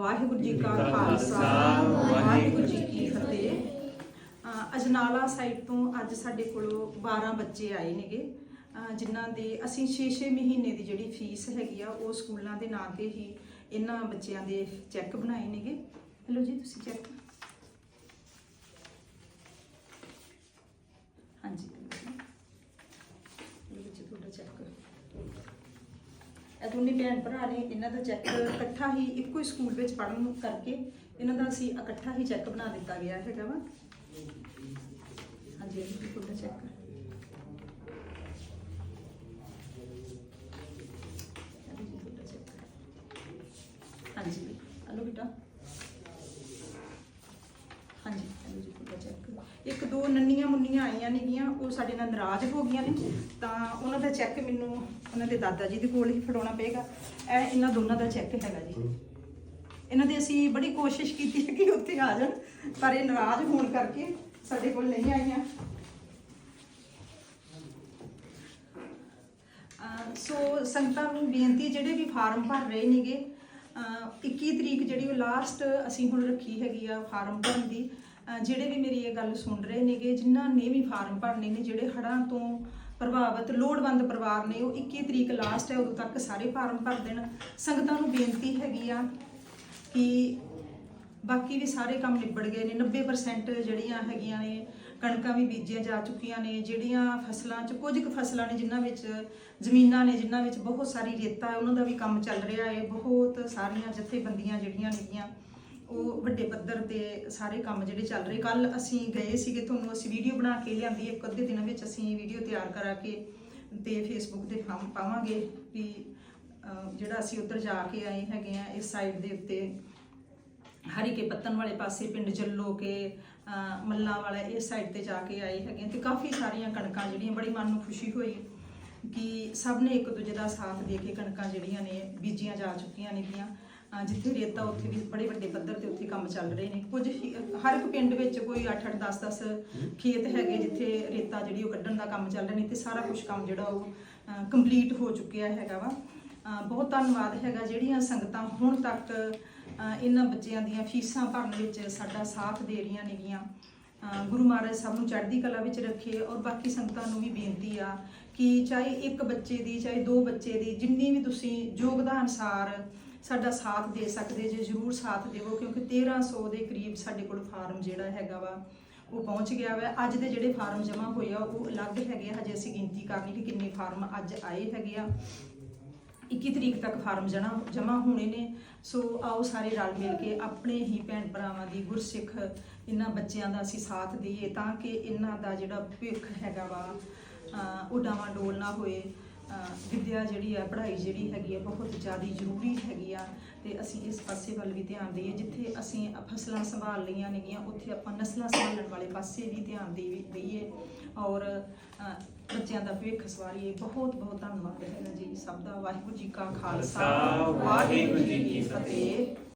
ਵਾਹਿਗੁਰੂ ਜੀ ਕਾ ਖਾਲਸਾ ਵਾਹਿਗੁਰੂ ਜੀ ਕੀ ਫਤਿਹ। ਅਜਨਾਲਾ ਸਾਈਡ ਤੋਂ ਅੱਜ ਸਾਡੇ ਕੋਲੋਂ 12 ਬੱਚੇ ਆਏ ਨੇਗੇ। ਜਿਨ੍ਹਾਂ ਦੇ ਅਸੀਂ 6-6 ਮਹੀਨੇ ਦੀ ਜਿਹੜੀ ਫੀਸ ਹੈਗੀ ਆ ਉਹ ਸਕੂਲਾਂ ਦੇ ਨਾਂ ਤੇ ਹੀ ਇਹਨਾਂ ਬੱਚਿਆਂ ਦੇ ਚੈੱਕ ਬਣਾਏ ਨੇਗੇ। ਹੈਲੋ ਜੀ ਤੁਸੀਂ ਚੈੱਕ ਹਾਂਜੀ ਇਹ ਬੱਚੇ ਤੁਹਾਡਾ ਚੈੱਕ ਕਰੋ ਇਹ ਦੋਨੇ ਭੈਣ ਭਰਾ ਨੇ ਇਹਨਾਂ ਦਾ ਚੈੱਕ ਇਕੱਠਾ ਹੀ ਇੱਕੋ ਹੀ ਸਕੂਲ ਵਿੱਚ ਪੜ੍ਹਨ ਕਰਕੇ ਇਹਨਾਂ ਦਾ ਅਸੀਂ ਇਕੱਠਾ ਹੀ ਚੈੱਕ ਬਣਾ ਦਿੱਤਾ ਗਿਆ ਹੈਗਾ ਵਾ। ਹਾਂਜੀ ਇਹ ਵੀ ਤੁਹਾਡਾ ਚੈੱਕ ਹਾਂਜੀ ਹਲੋ ਬੇਟਾ ਹਾਂਜੀ ਹਲੋ ਜੀ ਤੁਹਾਡਾ ਚੈੱਕ ਇੱਕ ਦੋ ਨੰਨੀਆਂ ਮੁੰਨੀਆਂ ਆਈਆਂ ਨੇਗੀਆਂ, ਉਹ ਸਾਡੇ ਨਾਲ ਨਾਰਾਜ਼ ਹੋ ਗਈਆਂ ਨੇ, ਤਾਂ ਉਹਨਾਂ ਦਾ ਚੈੱਕ ਮੈਨੂੰ ਉਹਨਾਂ ਦੇ ਦਾਦਾ ਜੀ ਦੇ ਕੋਲ ਹੀ ਫੜਾਉਣਾ ਪਏਗਾ। ਇਹ ਇਹਨਾਂ ਦੋਨਾਂ ਦਾ ਚੈੱਕ ਹੈਗਾ ਜੀ। ਇਹਨਾਂ ਦੀ ਅਸੀਂ ਬੜੀ ਕੋਸ਼ਿਸ਼ ਕੀਤੀ ਹੈ ਕਿ ਉੱਥੇ ਆ ਜਾਣ, ਪਰ ਇਹ ਨਾਰਾਜ਼ ਹੋਣ ਕਰਕੇ ਸਾਡੇ ਕੋਲ ਨਹੀਂ ਆਈਆਂ। ਸੋ ਸੰਗਤਾਂ ਨੂੰ ਬੇਨਤੀ, ਜਿਹੜੇ ਵੀ ਫਾਰਮ ਭਰ ਰਹੇ ਨੇਗੇ, ਅਹ 21 ਤਰੀਕ ਜਿਹੜੀ ਉਹ ਲਾਸਟ ਅਸੀਂ ਹੁਣ ਰੱਖੀ ਹੈਗੀ ਆ ਫਾਰਮ ਭਰਨ ਦੀ ਜਿਹੜੇ ਵੀ ਮੇਰੀ ਇਹ ਗੱਲ ਸੁਣ ਰਹੇ ਨੇਗੇ, ਜਿਨ੍ਹਾਂ ਨੇ ਵੀ ਫਾਰਮ ਭਰਨੇ ਨੇ, ਜਿਹੜੇ ਹੜ੍ਹਾਂ ਤੋਂ ਪ੍ਰਭਾਵਿਤ, ਲੋੜਵੰਦ ਪਰਿਵਾਰ ਨੇ, ਉਹ 21 ਤਰੀਕ ਲਾਸਟ ਹੈ, ਉਦੋਂ ਤੱਕ ਸਾਰੇ ਫਾਰਮ ਭਰ ਦੇਣ। ਸੰਗਤਾਂ ਨੂੰ ਬੇਨਤੀ ਹੈਗੀ ਆ ਕਿ ਬਾਕੀ ਵੀ ਸਾਰੇ ਕੰਮ ਨਿਬੜ ਗਏ ਨੇ। 90% ਜਿਹੜੀਆਂ ਹੈਗੀਆਂ ਨੇ, ਕਣਕਾਂ ਵੀ ਬੀਜੀਆਂ ਜਾ ਚੁੱਕੀਆਂ ਨੇ, ਜਿਹੜੀਆਂ ਫਸਲਾਂ 'ਚ, ਕੁਝ ਕੁ ਫਸਲਾਂ ਨੇ, ਜਿਨ੍ਹਾਂ ਵਿੱਚ, ਜ਼ਮੀਨਾਂ ਨੇ, ਜਿਨ੍ਹਾਂ ਵਿੱਚ ਬਹੁਤ ਸਾਰੀ ਰੇਤਾ ਹੈ, ਉਹਨਾਂ ਦਾ ਵੀ ਕੰਮ ਚੱਲ ਰਿਹਾ ਹੈ। ਬਹੁਤ ਸਾਰੀਆਂ ਜਥੇਬੰਦੀਆਂ ਜਿਹੜੀਆਂ ਨੇਗੀਆਂ ਉਹ ਵੱਡੇ ਪੱਧਰ ਤੇ ਸਾਰੇ ਕੰਮ ਜਿਹੜੇ ਚੱਲ ਰਹੇ। ਕੱਲ ਅਸੀਂ ਗਏ ਸੀਗੇ ਤੁਹਾਨੂੰ ਅਸੀਂ ਵੀਡੀਓ ਬਣਾ ਕੇ ਲਿਆਂਦੀ ਇੱਕ ਅੱਧੇ ਦਿਨਾਂ ਵਿੱਚ ਅਸੀਂ ਵੀਡੀਓ ਤਿਆਰ ਕਰਾ ਕੇ ਤੇ ਫੇਸਬੁੱਕ ਤੇ ਪਾ- ਪਾਵਾਂਗੇ ਵੀ ਜਿਹੜਾ ਅਸੀਂ ਉੱਧਰ ਜਾ ਕੇ ਆਏ ਹੈਗੇ ਆ ਇਸ ਸਾਈਡ ਦੇ ਉੱਤੇ। ਹਰੀਕੇ ਪੱਤਨ ਵਾਲੇ ਪਾਸੇ ਪਿੰਡ ਜੱਲੋ ਕੇ ਅਹ, ਮੱਲਾਂ ਵਾਲਾ ਇਸ ਸਾਈਡ ਤੇ ਜਾ ਕੇ ਆਏ ਹੈਗੇ ਆ ਤੇ ਕਾਫੀ ਸਾਰੀਆਂ ਕਣਕਾਂ ਜਿਹੜੀਆਂ ਬੜੀ ਮਨ ਨੂੰ ਖੁਸ਼ੀ ਹੋਈ ਕਿ ਸਭ ਨੇ ਇੱਕ ਦੂਜੇ ਦਾ ਸਾਥ ਦੇ ਕੇ ਕਣਕਾਂ ਜਿਹੜੀਆਂ ਨੇ ਬੀਜੀਆਂ ਜਾ ਚੁੱਕੀਆਂ ਨੇਗੀਆਂ। ਅਹ, ਜਿੱਥੇ ਰੇਤਾ ਉੱਥੇ ਵੀ ਬੜੇ ਵੱਡੇ ਪੱਧਰ ਤੇ ਉੱਥੇ ਕੰਮ ਚੱਲ ਰਹੇ ਨੇ। ਕੁਝ ਹੀ- ਹਰ ਇੱਕ ਪਿੰਡ ਵਿੱਚ ਕੋਈ 8-8 10-10 ਖੇਤ ਹੈਗੇ ਜਿੱਥੇ ਰੇਤਾ ਜਿਹੜੀ ਉਹ ਕੱਢਣ ਦਾ ਕੰਮ ਚੱਲ ਰਿਹਾ ਨੇ ਤੇ ਸਾਰਾ ਕੁਝ ਕੰਮ ਜਿਹੜਾ ਉਹ ਕੰਪਲੀਟ ਹੋ ਚੁੱਕਿਆ ਹੈਗਾ ਵਾ। ਅਹ ਬਹੁਤ ਧੰਨਵਾਦ ਹੈਗਾ ਜਿਹੜੀਆਂ ਸੰਗਤਾਂ ਹੁਣ ਤੱਕ ਅਹ ਇਹਨਾਂ ਬੱਚਿਆਂ ਦੀਆਂ ਫੀਸਾਂ ਭਰਨ ਵਿੱਚ ਸਾਡਾ ਸਾਥ ਦੇ ਰਹੀਆਂ ਨੇਗੀਆਂ। ਅਹ ਗੁਰੂ ਮਹਾਰਾਜ ਸਭ ਨੂੰ ਚੜ੍ਹਦੀ ਕਲਾ ਵਿੱਚ ਰੱਖੇ ਔਰ ਬਾਕੀ ਸੰਗਤਾਂ ਨੂੰ ਵੀ ਬੇਨਤੀ ਆ ਕਿ ਚਾਹੇ ਇੱਕ ਬੱਚੇ ਦੀ ਚਾਹੇ ਦੋ ਬੱਚੇ ਦੀ ਜਿੰਨੀ ਵੀ ਤੁਸੀਂ ਯੋਗਤਾ ਅਨੁਸਾਰ ਸਾਡਾ ਸਾਥ ਦੇ ਸਕਦੇ ਜੇ, ਜ਼ਰੂਰ ਸਾਥ ਦੇਵੋ, ਕਿਉਂਕਿ 1300 ਦੇ ਕਰੀਬ ਸਾਡੇ ਕੋਲ ਫਾਰਮ ਜਿਹੜਾ ਹੈਗਾ ਵਾ, ਉਹ ਪਹੁੰਚ ਗਿਆ ਵਾ। ਅੱਜ ਦੇ ਜਿਹੜੇ ਫਾਰਮ ਜਮ੍ਹਾਂ ਹੋਏ ਆ, ਉਹ ਅਲੱਗ ਹੈਗੇ ਆ। ਹਜੇ ਅਸੀਂ ਗਿਣਤੀ ਕਰਨੀ ਕਿ ਕਿੰਨੇ ਫਾਰਮ ਅੱਜ ਆਏ ਹੈਗੇ ਆ। 21 ਤਰੀਕ ਤੱਕ ਫਾਰਮ ਜਮ੍ਹਾਂ ਜਮ੍ਹਾਂ ਹੋਣੇ ਨੇ। ਸੋ ਆਓ ਸਾਰੇ ਰਲ ਮਿਲ ਕੇ ਆਪਣੇ ਹੀ ਭੈਣ ਭਰਾਵਾਂ ਦੀ ਗੁਰਸਿੱਖ ਇਹਨਾਂ ਬੱਚਿਆਂ ਦਾ ਅਸੀਂ ਸਾਥ ਦਈਏ, ਤਾਂ ਕਿ ਇਹਨਾਂ ਦਾ ਜਿਹੜਾ ਭਵਿੱਖ ਹੈਗਾ ਵਾ, ਅਹ ਉਹ ਡਾਵਾਂ ਡੋਲ ਨਾ ਹੋਏ। ਵਿੱਦਿਆ ਜਿਹੜੀ ਆ ਪੜ੍ਹਾਈ ਜਿਹੜੀ ਹੈਗੀ ਆ ਬਹੁਤ ਜ਼ਿਆਦਾ ਜ਼ਰੂਰੀ ਹੈਗੀ ਆ ਤੇ ਅਸੀਂ ਇਸ ਪਾਸੇ ਵੱਲ ਵੀ ਧਿਆਨ ਦਈਏ। ਜਿੱਥੇ ਅਸੀਂ ਫਸਲਾਂ ਸੰਭਾਲ ਲਈਆਂ ਨੇਗੀਆਂ ਉੱਥੇ ਆਪਾਂ ਨਸਲਾਂ ਸੰਭਾਲਣ ਵਾਲੇ ਪਾਸੇ ਵੀ ਧਿਆਨ ਦੇਈ- ਦਈਏ ਔਰ ਬੱਚਿਆਂ ਦਾ ਭਵਿੱਖ ਸਵਾਰੀਏ। ਬਹੁਤ ਬਹੁਤ ਧੰਨਵਾਦ ਹੈ ਜੀ ਸਭ ਦਾ। ਵਾਹਿਗੁਰੂ ਜੀ ਕਾ ਖਾਲਸਾ ਖਾਲਸਾ, ਵਾਹਿਗੁਰੂ ਜੀ ਕੀ ਫਤਿਹ।